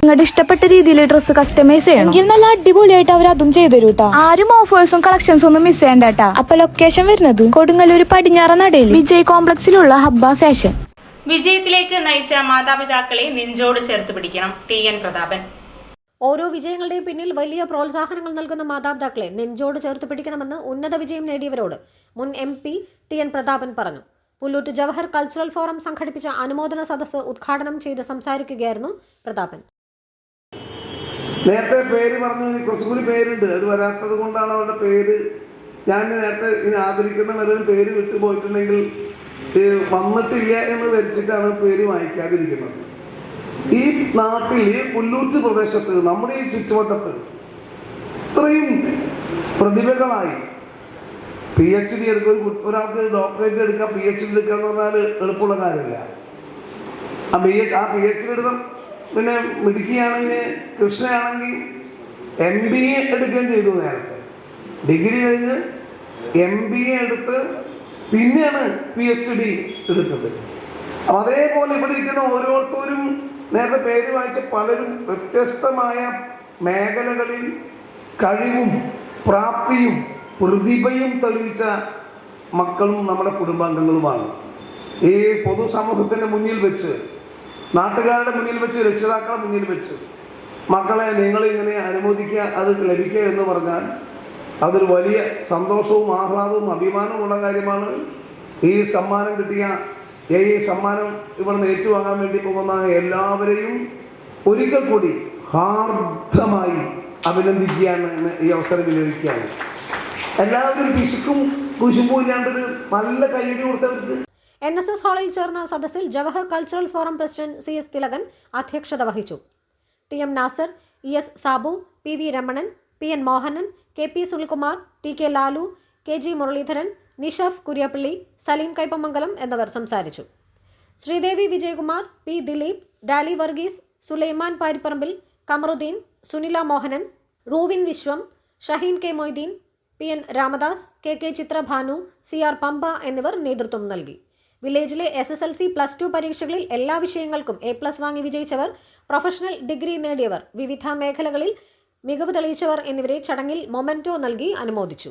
നിങ്ങളുടെ ഇഷ്ടപ്പെട്ട രീതിയിൽ ഡ്രസ്സ് കസ്റ്റമൈസ് ചെയ്യണം? എങ്കിൽ നല്ല അടിപൊളിയായിട്ട് അവർ അതും ചെയ്തു കേട്ടോ ആരും ഓഫേഴ്സും കളക്ഷൻസും ഒന്നും മിസ് ചെയ്യണ്ട കേട്ടാ അപ്പൊ ലൊക്കേഷൻ വരുന്നത്? കൊടുങ്ങല്ലൂർ പടിഞ്ഞാറ നടയിൽ വിജയ് കോംപ്ലക്സിലുള്ള ഹബ്ബ ഫാഷൻ വിജയത്തിലേക്ക് നയിച്ച മാതാപിതാക്കളെ നെഞ്ചോട് ചേർത്ത് പിടിക്കണം ടി എൻ പ്രതാപൻ. ഓരോ വിജയങ്ങളുടെയും പിന്നിൽ വലിയ പ്രോത്സാഹനങ്ങൾ നൽകുന്ന മാതാപിതാക്കളെ നെഞ്ചോട് ചേർത്ത് പിടിക്കണമെന്ന് ഉന്നത വിജയം നേടിയവരോട് മുൻ M P T N Prathapan പറഞ്ഞു. പുല്ലൂട്ട് ജവഹർ കൾച്ചറൽ ഫോറം സംഘടിപ്പിച്ച അനുമോദന സദസ്സ് ഉദ്ഘാടനം ചെയ്ത് സംസാരിക്കുകയായിരുന്നു പ്രതാപൻ. നേരത്തെ പേര് പറഞ്ഞു കുറച്ചും കൂടി പേരുണ്ട്. അത് വരാത്തത് കൊണ്ടാണ് അവരുടെ പേര് ഞാൻ നേരത്തെ ഇനി ആദരിക്കുന്നവരും പേര് വിട്ടുപോയിട്ടുണ്ടെങ്കിൽ പോയിട്ടുണ്ടെങ്കിൽ വന്നിട്ടില്ല എന്ന് ധരിച്ചിട്ടാണ് പേര് വായിക്കാതിരിക്കുന്നത് ഈ നാട്ടിൽ ഈ പുല്ലൂറ്റ് പ്രദേശത്ത് നമ്മുടെ ഈ ചുറ്റുവട്ടത്ത് ഇത്രയും പ്രതിഭകളായി പി എച്ച് ഡി എടുക്കുക ഒരു ഒരാൾക്ക് ഡോക്ടറേറ്റ് എടുക്കുക പി എച്ച് ഡി എടുക്കുക എന്ന് പറഞ്ഞാൽ എളുപ്പമുള്ള കാര്യമില്ല. ആ പി എച്ച് ആ പി എച്ച് ഡി എടുത്ത പിന്നെ മിടുക്കിയാണെങ്കിൽ കൃഷ്ണയാണെങ്കിൽ എം ബി എ എടുക്കുകയും ചെയ്തു നേരത്തെ. ഡിഗ്രി കഴിഞ്ഞ് എം ബി എ എടുത്ത് പിന്നെയാണ് പി എച്ച് ഡി എടുത്തത്. അപ്പം അതേപോലെ ഇവിടെ ഇരിക്കുന്ന ഓരോരുത്തരും നേരത്തെ പേര് വായിച്ച പലരും വ്യത്യസ്തമായ മേഖലകളിൽ കഴിവും പ്രാപ്തിയും പ്രതിഭയും തെളിയിച്ച മക്കളും നമ്മുടെ കുടുംബാംഗങ്ങളുമാണ്. ഈ പൊതുസമൂഹത്തിന്റെ മുന്നിൽ വെച്ച് നാട്ടുകാരുടെ മുന്നിൽ വെച്ച് രക്ഷിതാക്കളുടെ മുന്നിൽ വെച്ച്. മക്കളെ നിങ്ങൾ ഇങ്ങനെ അനുമോദിക്കുക അത് ലഭിക്കുക എന്ന് പറഞ്ഞാൽ അതൊരു വലിയ സന്തോഷവും ആഹ്ലാദവും അഭിമാനവുമുള്ള കാര്യമാണ്. ഈ സമ്മാനം കിട്ടിയ ഈ സമ്മാനം ഇവിടുന്ന് ഏറ്റുവാങ്ങാൻ വേണ്ടി പോകുന്ന എല്ലാവരെയും ഒരിക്കൽ കൂടി ഹാർദ്ദമായി അഭിനന്ദിക്കുകയാണ് ഈ അവസരം വിനിയോഗിക്കുകയാണ് എല്ലാവരും പിശുക്കും കുശുമ്പും ഇല്ലാണ്ടൊരു നല്ല കൈയടി കൊടുത്തവർക്ക് എൻ എസ് എസ് ഹാളിൽ ചേർന്ന സദസ്സിൽ Jawahar cultural forum president C S Thilakan അധ്യക്ഷത വഹിച്ചു. T M Nasar E S Sabu P V Ramanan P N Mohanan K P Sunilkumar T K Lalu K G Muraleedharan Nishaf Kuriyapalli Saleem Kaipamangalam എന്നിവർ സംസാരിച്ചു. Sreedevi Vijayakumar P Dileep Dali Varghese Sulaiman Parippparambil Kamaruddin Sunila Mohanan Ruvin Viswam Shaheen K Moideen P N Ramadas K K Chitrabhanu C R Pampa എന്നിവർ നേതൃത്വം നൽകി. വില്ലേജിലെ S S L C plus two പരീക്ഷകളിൽ എല്ലാ വിഷയങ്ങൾക്കും A plus വാങ്ങി വിജയിച്ചവർ professional degree നേടിയവർ വിവിധ മേഖലകളിൽ മികവ് തെളിയിച്ചവർ എന്നിവരെ ചടങ്ങിൽ മൊമെന്റോ നൽകി അനുമോദിച്ചു.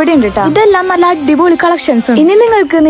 ഇവിടെ ഉണ്ട് കേട്ടോ ഇതെല്ലാം നല്ല അടിപൊളി കളക്ഷൻസ് ഇനി നിങ്ങൾക്ക്